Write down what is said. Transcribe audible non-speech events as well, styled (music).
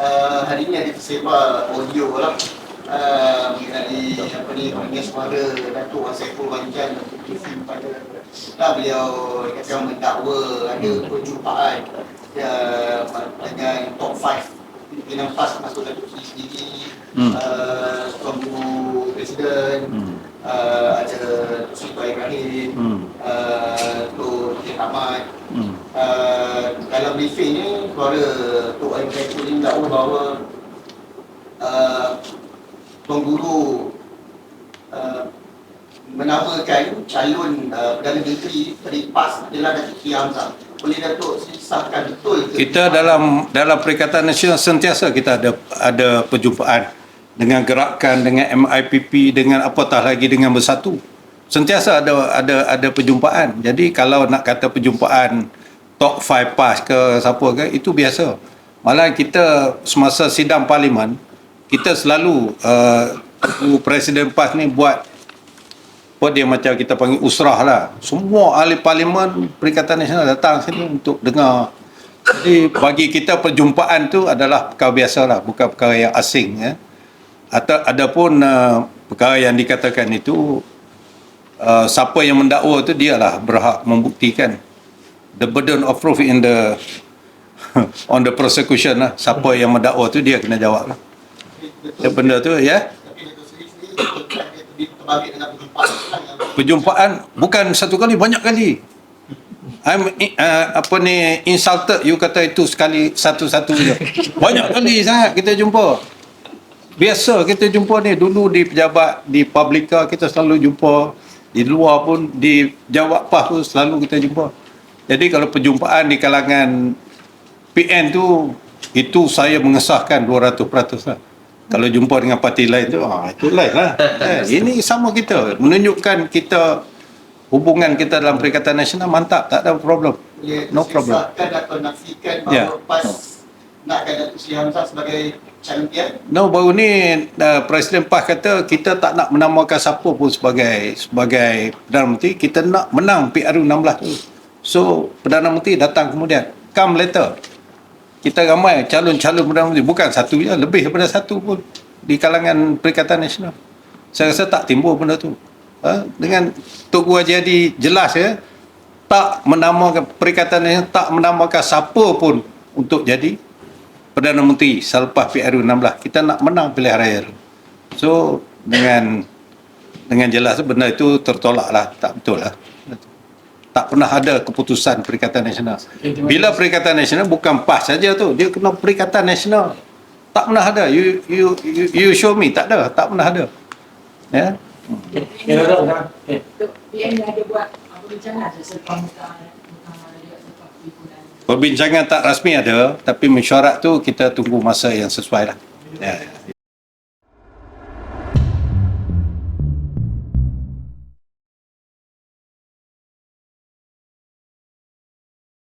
uh, hari ini ada tersebar audio lah uh, mengenai apa ni panggil suara Datuk Saiful Wanjan briefing pada lah beliau kata mendakwa ada perjumpaan dia dengan top 5 pimpinan PAS masuk Datuk Seri sendiri Hmm. uh, Tuan Guru Presiden Hmm. uh, ada Tok Sri Tuan Ibrahim Hmm. uh, Cik Ahmad Hmm. uh, dalam briefing ni suara Tok Ayu Kaitul ni mendakwa bahawa uh, Tuan Guru uh, menamakan calon uh, Perdana Menteri dari PAS adalah Datuk Seri Hamzah. Boleh Datuk sahkan betul ke? Kita dalam dalam Perikatan Nasional sentiasa kita ada ada perjumpaan dengan gerakan dengan MIPP dengan apatah lagi dengan bersatu. Sentiasa ada ada ada perjumpaan. Jadi kalau nak kata perjumpaan top 5 PAS ke siapa ke itu biasa. Malah kita semasa sidang parlimen kita selalu uh, Presiden PAS ni buat apa dia macam kita panggil usrah lah. Semua ahli parlimen Perikatan Nasional datang sini untuk dengar. Jadi bagi kita perjumpaan tu adalah perkara biasa lah, bukan perkara yang asing. Ya. Atau adapun uh, perkara yang dikatakan itu uh, siapa yang mendakwa tu dialah berhak membuktikan the burden of proof in the (laughs) on the prosecution lah. Siapa yang mendakwa tu dia kena jawab lah. Ya, benda tu ya. Dia yang perjumpaan bukan satu kali banyak kali I'm uh, apa ni insulted you kata itu sekali satu-satu je banyak kali sangat kita jumpa biasa kita jumpa ni dulu di pejabat di publika kita selalu jumpa di luar pun di jawab PAS pun selalu kita jumpa jadi kalau perjumpaan di kalangan PN tu itu saya mengesahkan 200% lah kalau jumpa dengan parti lain tu ah itu lain lah eh, (laughs) ini sama kita menunjukkan kita hubungan kita dalam Perikatan Nasional mantap tak ada problem boleh No problem. sesatkan atau nafikan bahawa Ya. PAS nakkan Datuk Seri Hamzah sebagai calon. No, baru ni uh, Presiden PAS kata kita tak nak menamakan siapa pun sebagai sebagai Perdana Menteri, kita nak menang PRU 16 tu. So, Perdana Menteri datang kemudian. Come later. Kita ramai calon-calon Perdana Menteri. Bukan satu je, lebih daripada satu pun di kalangan Perikatan Nasional. Saya rasa tak timbul benda tu. Ha? Dengan Tok Guru Haji Hadi jelas ya, tak menamakan Perikatan Nasional, tak menamakan siapa pun untuk jadi Perdana Menteri selepas PRU 16 kita nak menang pilihan raya tu. So dengan dengan jelas benda itu tertolak lah tak betul lah tak pernah ada keputusan Perikatan Nasional. Bila Perikatan Nasional bukan PAS saja tu dia kena Perikatan Nasional. Tak pernah ada. You you you, you show me tak ada. Tak pernah ada. Ya? Ya, ada buat muktamar dia selepas liburan. perbincangan tak rasmi ada tapi mesyuarat tu kita tunggu masa yang sesuai lah. Ya